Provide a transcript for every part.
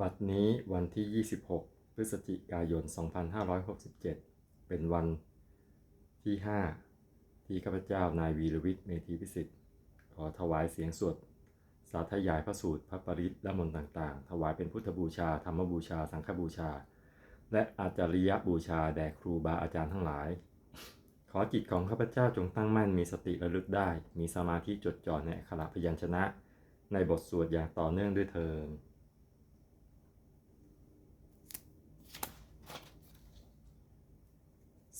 บัดนี้วันที่ 26 พฤศจิกายน 2567 เป็นวันที่ 5 ที่ข้าพเจ้านายวีรวิทย์เมธีพิสิทธิ์ ขอถวายเสียงสวดสาธยายพระสูตรพระปริตและมนต์ต่างๆ ถวายเป็นพุทธบูชา ธรรมบูชา สังฆบูชา และอาจาริยบูชาแด่ครูบาอาจารย์ทั้งหลาย ขอจิตของข้าพเจ้าจงตั้งมั่นมีสติระลึกได้ มีสมาธิจดจ่อในอักขระพยัญชนะ ในบทสวดอย่างต่อเนื่องด้วยเทิน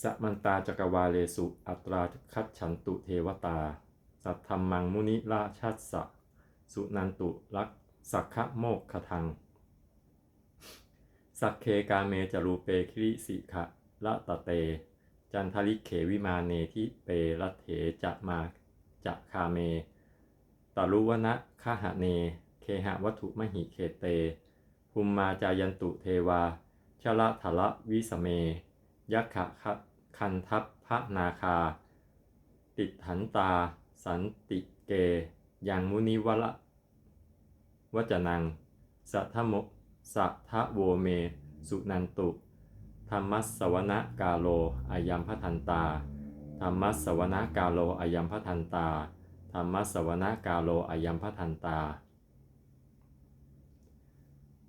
สมันตาจักวาเลสุ อัตราคัดฉันตุเทวตา สัทธรรมังมุนิราชัสะ สุนันตุลักสักขะโมกขทัง สักเคกาเมจรูเปคิริสิขะละตะเต จันทลิเขวิมาเนทิเปรัเถจะมาจะคาเมตรุวนะคหะเน เคหะวัตถุมหิเคเตภูมมาจายันตุเทวาชละทละวิสเมยักขะ คันทัพพระนาคา ติดหันตา สันติเก ยังมุนิวละวจนัง สัทธโมสัทโวเม สุนันตุ ธรรมัสวนกาโลอายัมพทันตา ธรรมัสวนกาโลอายัมพทันตา ธรรมัสสวนกาโลอายัมพทันตา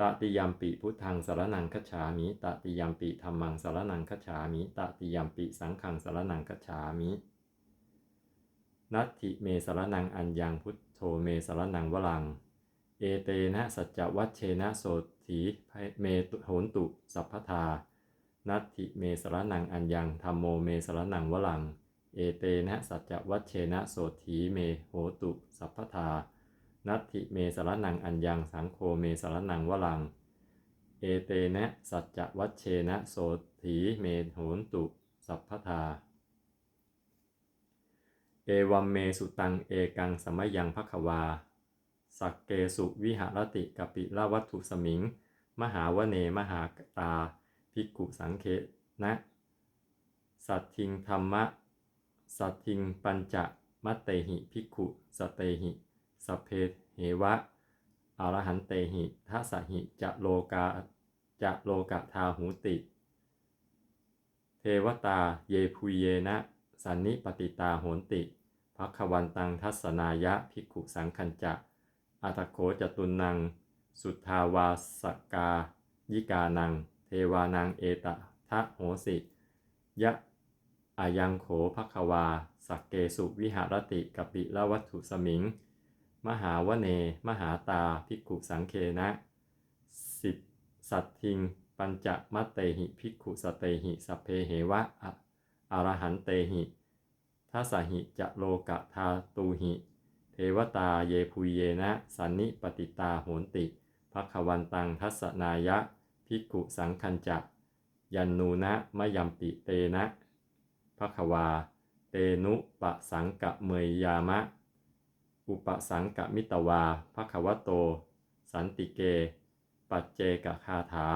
ตติยัมปิพุทธังสารนังคัจฉามิตติยัมปิธัมมังสารนังคัจฉามิตติยัมปิสังฆังสารนังคัจฉามินัตถิเมสารนังอัญญังพุทโธเมสารนังวลัง เอเตนะสัจวัชเชนะโสถีเมตุโหนตุสัพพทา นัตถิเมสารนังอัญญังธรรมโมเมสารนังวลัง เอเตนะสัจจวัชเชนะโสถีเมโหตุสัพพทา นัตถิเมสรนังอัญญังสังโฆเมสรนังวลัง เอเตนะสัจจวัชเชนะโสถีเมโหนตุ สัพพทา เอวัมเมสุตังเอกังสมยังภควา สักเกสุวิหรติกปิลวัตถุสมิง มหาวเนมหาตาภิกขุสังเคนะ สัตทิงธรรมะ สัตทิงปัญจมัตเตหิภิกขุสเตหิ สพเพเหวะอรหันเตหิทัสสหิจะโลกาจะโลกะทาหูติ เทวตาเยพุเยนะสันนิปติตาโหนติภัควันตังทัศนายะภิกขุสังคัญจะอัตโขจตุนัง สุทธาวาสกายิกานัง เทวานังเอตทะโหสิ ยะอายังโขภควา สักเกสุวิหารติกปิละวัตถุสมิง มหาวเน มหาตาภิกขุสังเคนะ สิทสัตทิง ปัญจมัตเตหิภิกขุสเตหิ สัพเพเหวะอะอรหันเตหิทัสหิจะโลกะทาตูหิ เทวตาเยพุเยนะ สันนิปติตาโหนติภควันตังทัสสนายะ ภิกขุสังคัญจะยันนูนะมะยัมปิเตนะภควา เตนุปะสังกะเมยยามะ อุปสังกะมิตวาภควโต สันติเก ปัจเจกคาถา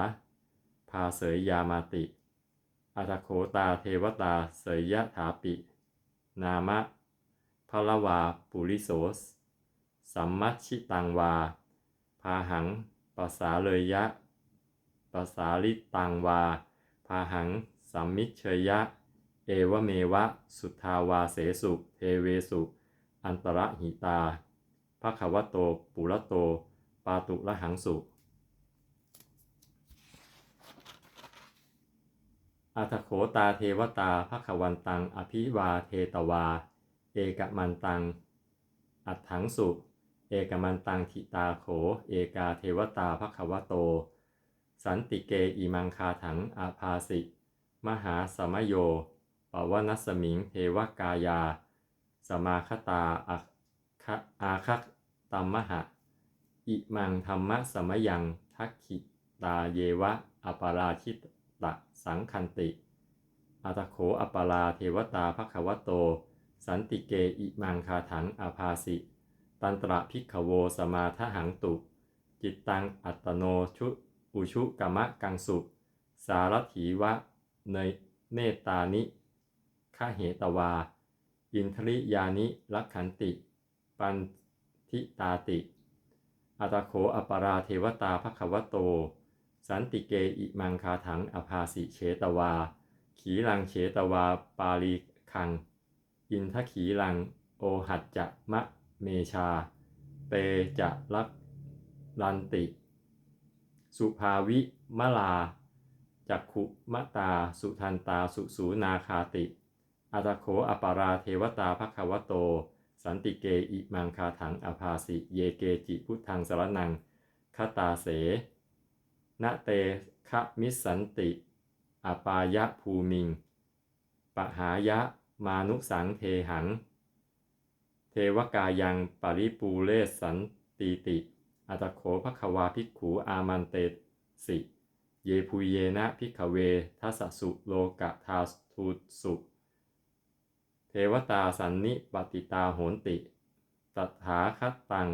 พาเสยยามาติอัตโขตาเทวตาเสยยะถาปิ นามะพลวาปุริโสสสัมมัชชิตังวา พาหังปัสาเลยยะปัสาลิตังวา พาหังสัมมิเชยยะ เอวเมวะ สุทธาวาเสสุเทเวสุ อันตรหิตาภะควโต ปุระโต ปาตุละหังสุ อัตโขตาเทวตาภควันตัง อภิวาเทตวา เอกมันตัง อัตถังสุ เอกมันตังทิตาโข เอกาเทวตาภควโต สันติเกอิมังคาถัง อาภาสิ มหาสมโย ปวนัสมิง เทวกายา สมาคตาอาคะอาคัตตัมมหะ อิมังธรรมะสมยังทักขิตาเยวะอปาราชิตตะสังคันติ อัตโขอปปาราเทวตาภควโต สันติเกอิมังคาถังอาภาสิ ตันตระพิกขโวสมาทหังตุ จิตตังอัตโนชุอุชุกมะกังสุ สารถีวะเนเนตานิขเหตวา อินทริยานิลักขันติ ปันทิตาติ อัตโขอปาราเทวตาภควโต สันติเกอิมังคาถังอภาสิเฉตวา ขีลังเฉตวา ปาลีคัง อินทขีลัง โอหัจจะมะเมชาเตจะลักลันติ สุภาวิมลาจักขุมะตา สุทันตา สุสูนาคาติ อัตโขอปาราเทวตาภควโต สันติเกอิมังคาถังอภาสิเยเกจิพุทธังสรนังคตาเสนเตคะมิสสันติ อปายะภูมิง ปหายะมานุสังเทหัง เทวกายังปริปูเลสันตีติ อัตโขภควาภิกขูอามันเตสิ เยพุเยนะภิกขเวทัสสุโลกะทาทุสุ เทวตาสันนิปติตาโหนติตถาคตัง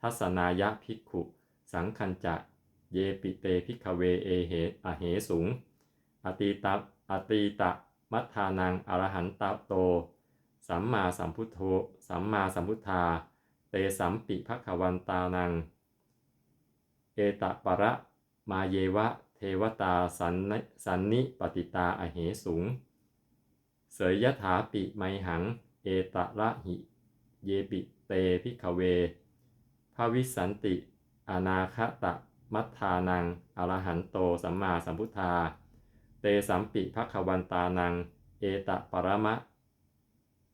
ทัศนายะภิกขุ สังคัญจะ เยปิเตภิกเวเอเหอเหสุงอตีตะอตีตะ มัทธานัง อรหันตโต สัมมาสัมพุทโธ สัมมาสัมพุทธา เตสัมปิภควันตานัง เอตะปะระมาเยวะ เทวตาสันนิสันนิปติตาอเหสุง เสยยถาปิไมหัง เอตะระหิ เยปิเตพิกขเวภาวิสันติ อนาคตะมัทธานัง อรหันโตสัมมาสัมพุทธา เตสัมปิภควันตานัง เอตะปรมะ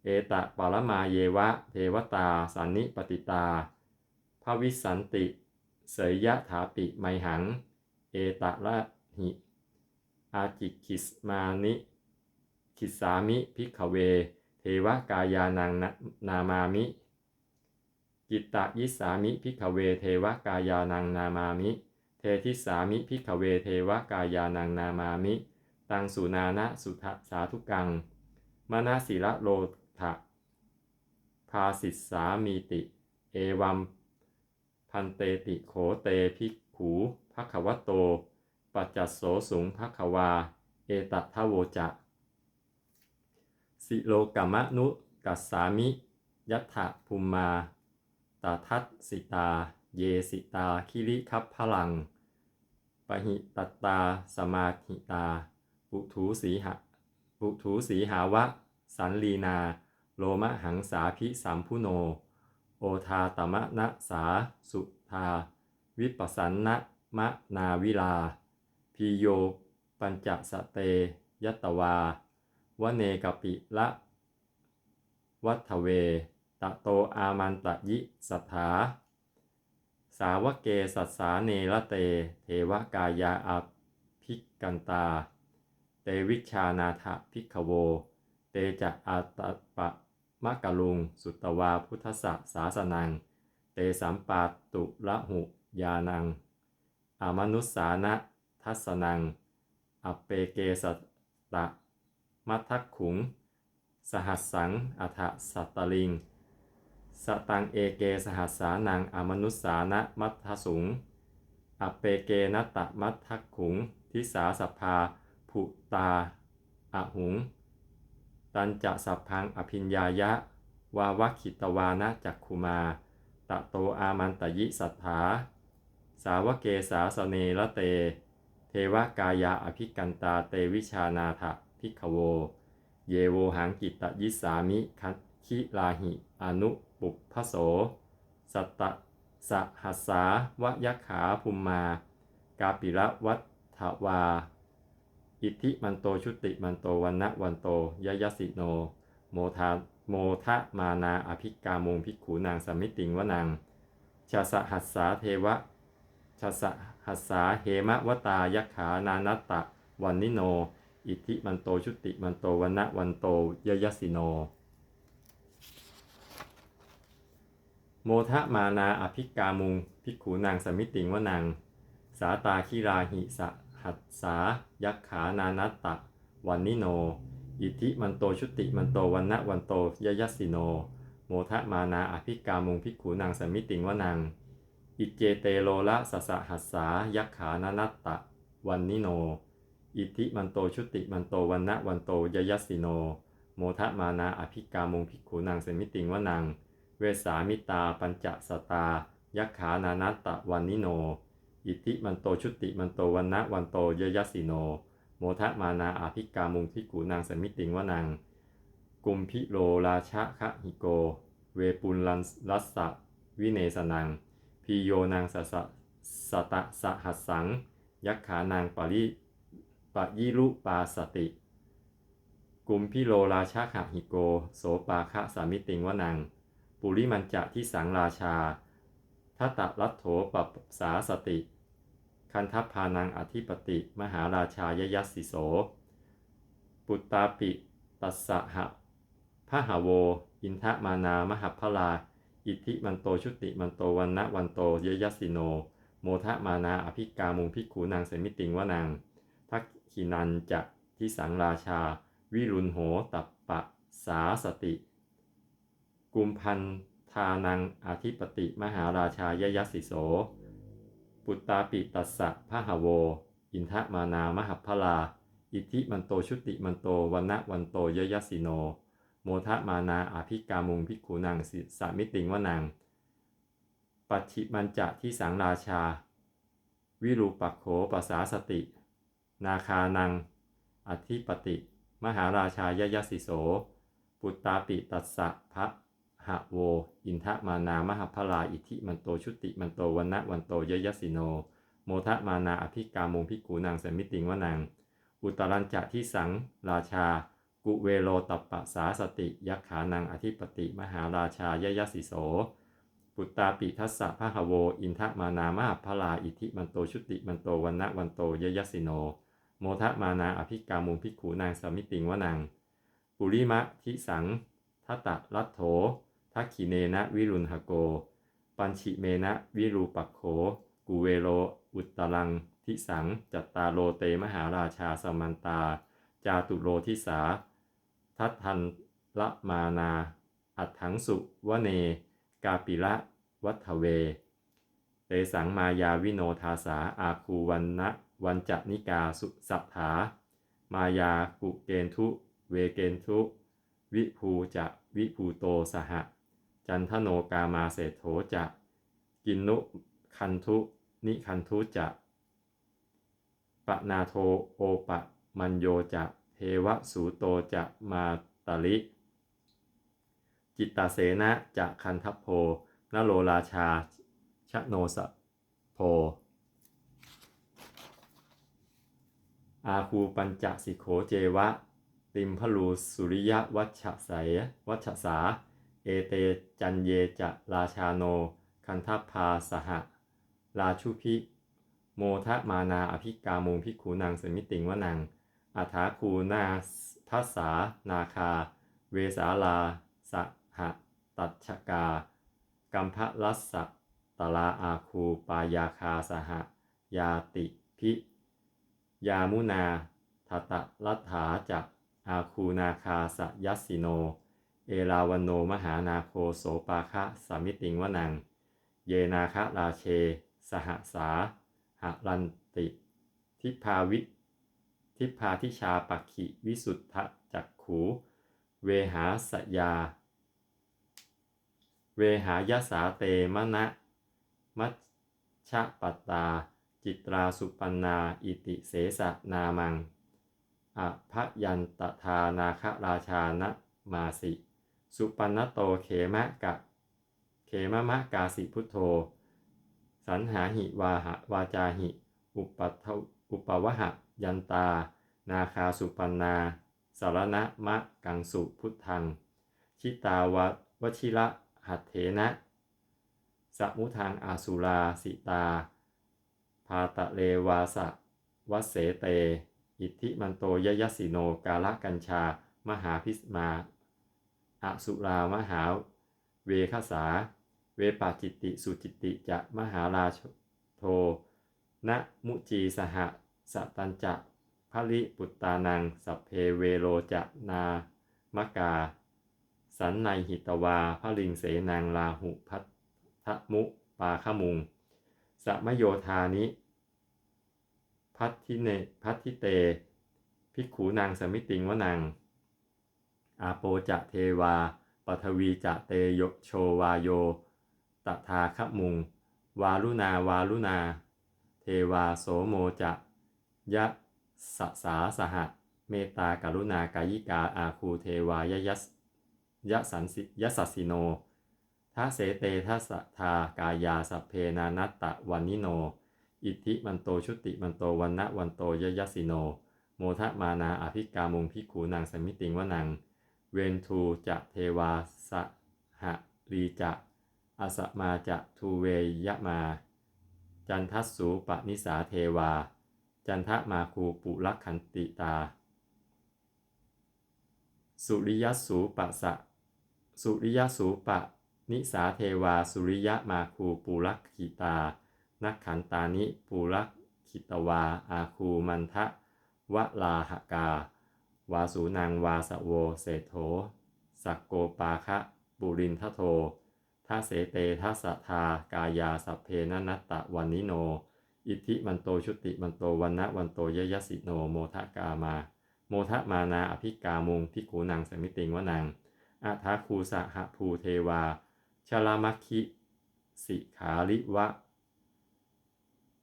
เอตะปรมาเยวะ เทวตาสันนิปติตาภาวิสันติ เสยยะถาปิไมหัง เอตะระหิ อาจิคิสมานิ คิสามิพิกเว เทวกายานังนามามิ กิตตะยิสามิพิกเว เทวกายานังนามามิ เททิสามิพิกเว เทวกายานังนามามิ ตังสุนานะสุทสาธุกัง มนาศิระโลทะภาสิสามีติ เอวัมพันเตติโขเตภิกขูภควโต ปัจจัสโสสุงภควา เอตัทโวจะ สิโลกัมมะนุกัสสามิยัตถะภูมมาตาทัตสิตา เยสิตา คิริคัพพลัง ปหิตัตตา สมาหิตา ปุถูสีหะปุถูสีหาวะ สันลีนา โลมะหังสาพิสัมพุโน โอทาตมะนะสา สุทา วิปัสสันนะมะนาวิลา พีโย ปัญจสเต ยัตวา วเนกปิละวัฏเว ตะโตอามันตะยิสัทธา สาวเกสัสาเนระเต เทวกายาอาภิกันตา เตวิชานาถพิกโว เตจะอาตปะมะกะลุง สุตวาพุทธสสาสนัง เตสัมปาตุละหุยานัง อามนุสสานะทัสนัง อเปเกสตะ มัททักขุง สหัสสัง อัฏฐสัตตลิง สตังเอเกสหัสสานังอมนุสสานะมัทสุง อเปเกนตะมัททักขุง ทิสาสัพพาภุตาอะหุง ตันจะสัพพังอภิญญายะ วาวัคขิตวานะจักขุมา ตะโตอามันตยิสัทธา สาวเกสาสเนละเต เทวกายาอภิกันตาเตวิชานาถะ พิกขโว เยโวหังกิตยิสามิคัคิลาหิอนุปุพพโส สัตตะสหัสสาวยักขาภุมมา กาปิระวัฏฐวา อิทธิมันโตชุติมันโตวันนะวันโตยยสิโน โมทาโมทะมานาอภิกามุงภิกขูนางสมิติงวนังชาสหัสสาเทวะชาสหัสสาเหมะวตายักขานานัตตะวันนิโน อิทธิมันโตชุติมันโตวันนะวันโตยยสิโน โมทะมานาอภิกามุงภิกขูนางสมิติงวนางสาตาคิราหิสหัสสา ยักขานานัตตะ วันนิโน อิทธิมันโตชุติมันโตวันนะวันโตยยสสิโน โมทะมานาอภิกามุงพิกขูนางสมิติงวนัง อิเจเตโลละสสะหัสสายักขานานัตตะ วันนิโน อิทิมันโตชุติมันโตวันนะวันโตยยัสสิโน โมทะมานาอภิกามุงพิกขูนางเสมิติงวนัง เวสามิตาปัญจสตา ยักขานานัตตะวันนิโน อิทิมันโตชุติมันโตวันนะวันโตยยัสสิโน โมทะมานาอาภิกามุงพิกูนางเสมิติงวนัง กุมพิโลราชะคะหิโก เวปุลลันรัสสะวิเนสนัง พีโยนางสสะสตะสหัสสัง ยักขานางปริ ปะยิรุปาสติ กุมพิโลราชะขะหิโก โสปาคะสามิติงวนัง ปุริมันจะที่สังราชาทัตตะรัตโถปปสาสติ คันทัพพานังอธิปติ มหาราชายยัสสิโส ปุตตาปิตัสสะหะพหาโว อินทะมานามหพลา อิทธิมันโตชุติมันโตวันนะวันโตยยัสสิโน โมทะมานาอภิกามุงพิกขูนางเสมิติงวนังทัก ขินันจะทิสังราชา วิรุณโหตัปปะสาสติ กุมพันธานังอธิปติมหาราชายยสิโส ปุตตาปิตัสสะพหโว อินทะมานามหพลา อิทิมันโตชุติมันโตวันนะวันโตยยสิโน โมทะมานาอาภิกามุงพิกขูนางสิสามิติงวนัง ปัจฉิมันจะที่สังราชา วิรูปักโขปสาสติ นาคานัง อธิปติ มหาราชายยสิโส ปุตตาปิตัสสะพระหะโว อินทะมานามหพลาอิทิมันโตชุติมันโตวันนะวันโตยยสิโน โมทะมานาอภิกามุงพิกูนางสมิติงวนัง อุตรัญจะที่สัง ราชา กุเวโลตัปปะสาสติ ยักขานังอธิปติมหาราชายยสิโส ปุตตาปิทัสสะพะหะโว อินทะมานามหพลาอิทิมันโตชุติมันโตวันนะวันโตยยสิโน โมทะมานาอภิกามุงพิกขูนางสมิติงวนัง ปุริมะทิสังทัตตะรัตโถทักขิเนนะวิรุณหโก ปัญชิเมนะวิรูปักโขกุเวโลอุตตรัง ทิสัง จัตตาโลเตมหาราชาสมันตา จาตุโลทิสา ทัตทันละมานา อัตถังสุวเน กาปิละวัฒเว เตสังมายาวิโนทาสาอาคูวันนะ วันจนิกาสุสัทธามายากุเกนทุเวเกนทุ วิภูจะวิภูโตสหะจันทโนกามาเศรษโถจะกินนุคันทุนิคันทุจะปะนาโทโอปะมันโยจะเทวสูโตจะมาตลิ จิตตาเสนะจะคันทัพโพนโรราชาชะโนสะโพ อาคูปัญจสิโขเจวะ ติมพลูสุริยวัชไสยวัชสา เอเตจันเยจะราชาโน คันทัพพาสหะราชุพิ โมทะมานาอภิกามุงพิขูนางสมิติงวนังอัฐาคูนาทัสสานาคา เวสาลาสหตัชกา กัมพะลัสสะตลาอาคูปายาคาสห ยาติพิ ยามุนาทตะรัฐาจักอาคูนาคาสยัสิโน เอราวันโนมหานาโคโสปาคะสามิติงวนัง เยนาคะราเช สหสาหรันติ ทิพาวิ ทิพาทิชาปักขิวิสุทธจักขู เวหาสยา เวหายสาเตมะนะมัชชะปตา จิตราสุปันนาอิติเสสะนามังอภยันตทานาคราชานะมาสิ สุปันนโตเขมะกะ เขมะมะกาสิพุทโธ สันหาหิวาหะวาจาหิ อุปัทอุปวหะยันตา นาคาสุปันนาสารณะมะกังสุพุทธัง ชิตาวะวชิระหัตเถนะ สมุทังอาสุราสิตา พาตะเลวาสะวัเสเต อิทธิมันโตยยสิโนกาลกัญชา มหาพิสมาอสุรามหา เวคสา เวปาจิตติสุจิตติจะมหาราชโทนะมุจีสหสตัญจะพลิปุตตานัง สัพเพเวโรจะนามกา สันในหิตวาพลิงเสนางลาหุพัทมุปาขมุง สมโยธานิ พัทธิเนพัทธิเต ภิกขูนางสมิติงวนัง อาโปจะเทวาปทวีจะเตโยโชวาโย ตถาคมุง วาลุนาวาลุนา เทวาโสโมจะยะสสาสหะ เมตตากรุณากายิกาอาคูเทวายยัสยะสันสิยสัสสิโน ทัเสเตทัสทากายาสเพนานัตตะวันนิโน อิทธิมันโตชุติมันโตวันนะวันโตยยสิโน โมทะมานาอภิกามุงพิขูนางสมิติงวนัง เวนทูจะเทวาสหรีจะอสมาจะทูเวยะมา จันทัสสูปนิสาเทวา จันทมาคูปุลักขันติตา สุริยสูปะสะ สุริยสูปะ นิสาเทวาสุริยะมาคูปุลักขิตา นักขันตานิปุลักขิตวา อาคูมันทะวะลาหกา วาสูนางวาสโวเศโธสักโกปาคะปุรินทโททัเสเตทัสทากายาสัพเพนนัตตะวันนิโน อิทธิมันโตชุติมันโตวันนะวันโตยยสิโนโมทะกามา โมทะมานาอภิกามุงพิกูนางสมิติงวนังอาทาคูสะหภูเทวา ชลามัคคิสิขาลิวะ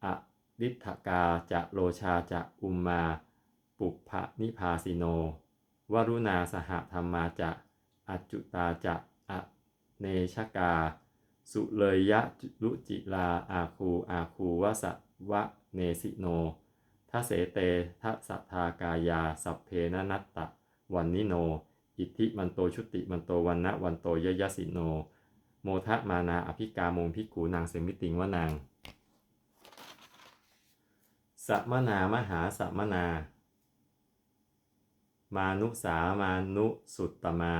อะลิทกาจะโลชาจะอุมมา ปุพพนิพาสิโน วรุณาสหธรรมาจะอจจุตาจะอะเนชกา สุเลยยะลุจิลาอาคูอาคูวสวะเนสิโนทัเสเตทัสทากายา สัพเพนนัตตะ วันนิโน อิทธิมันโตชุติมันโตวันนะวันโตยยสิโน โมทะมานาอภิกามงพิกูนางเสมิติงวนางสัมนามหาสัมนา มานุสามานุสุตตมา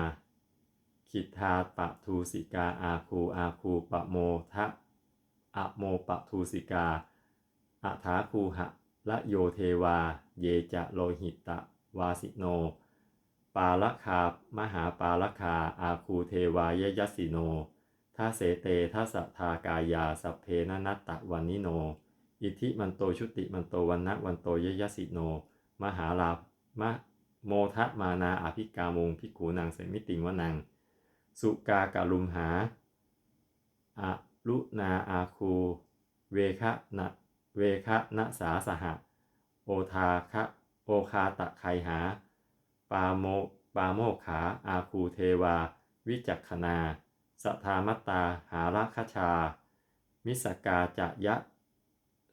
คิทาปะทูสิกาอาคูอาคูปะโมทะอะโมปะทูสิกาอัฐาคูหะละโยเทวา เยจะโลหิตะวาสิโน ปาลคามหาปาลคาอาคูเทวายยัสสิโน ทัเสเตทัสทากายาสัพเพนนัตตะวันนิโน อิทิมันโตชุติมันโตวันนะวันโตยยสิโน มหาลามะโมทะมานาอภิกามุงพิกูนางเสมิติงวนัง สุกากาลุมหาอะลุนาอาคู เวคะนะเวคะนะสาสหะ โอทาคะโอคาตะไคหา ปาโมปาโมขาอาคูเทวา วิจักขณา สัทธามตาหาราคชา มิสกาจะยะ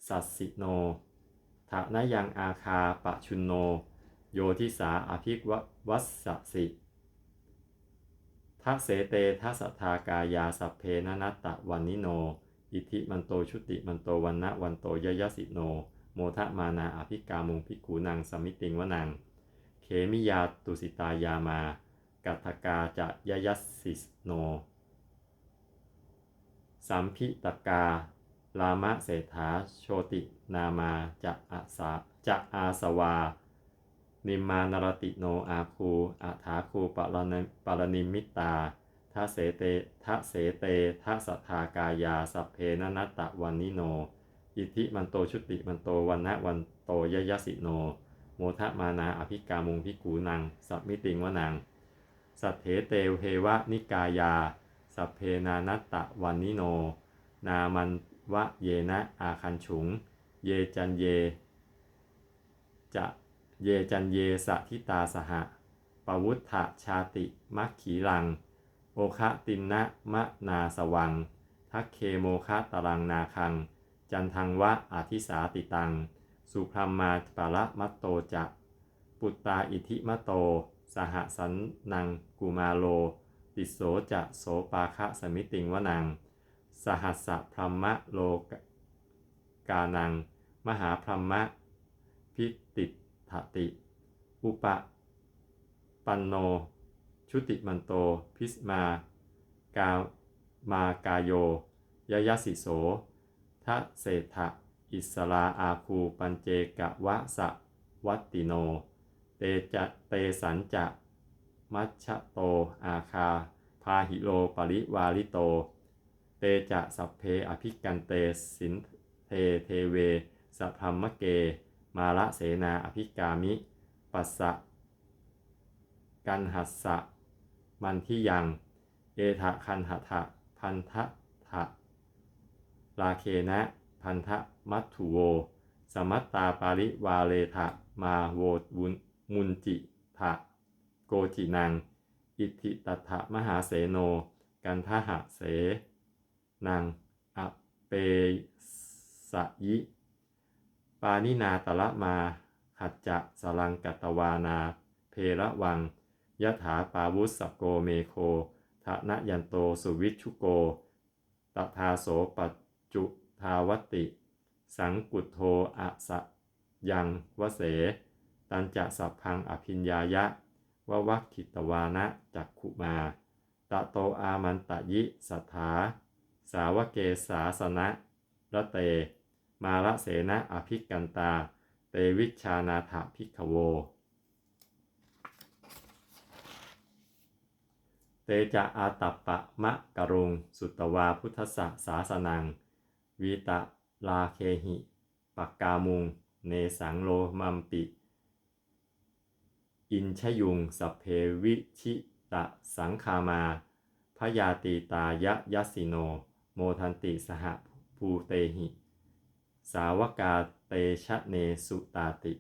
สัสสิโนทะนยังอาคาปะชุนโน โยทิสาอภิกววัสสสิทัเสเตทัสทากายาสัพเพนนัตตะวันนิโน อิทิมันโตชุติมันโตวันนะวันโตยยสิโน โมทะมานาอภิกามุงพิกูนางสมิติงวนังเขมิยาตุสิตายามา กัตถกาจะยยัสิโน สัมพิตกา ลามะเศรษฐาโชตินามาจะอาสาจะอาสวา นิมานรติโนอาคูอาถาคูปรณปรณิมิตาทะเสเตทะเสเตทะสัทธากายาสัพเพนนัตตะวันนิโน อิทิมันโตชุติมันโตวันนะวันโตยยสิโน โมทะมานาอภิกามุงพิกูนัง สัพมิติงวนัง สัทเถเตวเทวะนิกายา สัพเพนานัตตะวันนิโน นามันวะเยนะอาคันฉุง เยจันเย จะเยจันเยสะทิตาสหะปวุฒะชาติมัคขีลัง โอคะตินนะมะนาสวัง ทักเคโมคะตรังนาคัง จันทังวะอาทิสาติตัง สุพรมมาปะละมัตโตจะ ปุตตาอิทิมะโต สหสันนังกุมาโล ติโสจะโสปาคะสมิติงวนัง สหัสสะพรหมะโลกานัง มหาพรหมะ พิติถติ อุปปันโน ชุติมันโต พิสมากามากายโยยยสิโสทะเศรษฐะอิสลาอาคูปัญเจกะวะสะวัตติโน เตจะเตสันจะ มัชชะโต อาคา พาหิโลปริวาลิโต เตจะสัพเพอภิกันเตสินเทเทเวสัพพมะเก มาละเสนาอภิกามิ ปัสสะ กันหัสสะ มันที่ยัง เอทะคันหทะพันทะทะลาเคนะ พันทะมัตถุโว สมัตตาปาริวาเลทะมาโววุนมุนจิทะ โกจินัง อิทิตถะมหาเสโน กันทหะเสนังอเปสยิ ปานินาตละมา หัจจะสลังกัตวานา เพระวังยะถาปาวุสสโกเมโคทะนะยันโตสุวิชุโกตทาโสปัจจุทาวติ สังกุโทอะสะยังวเส ตันจะสัพพังอภิญญายะ วะวัคขิตวานะจักขุมา ตะโตอามันตะยิสัทธา สาวเกสาสนะระเต มาละเสนะอภิกันตา เตวิชานาถาภิกขโว เตจะอาตัปปะมะกรุง สุตวาพุทธสสาสนัง วีตะลาเคหิปักกามุง เนสังโลมัมปิ อินชยุงสเพวิชิตะสังคามาพยาตีตายะยัสสิโน โมทันติสหภูเตหิ สาวกาเตชะเนสุตาติ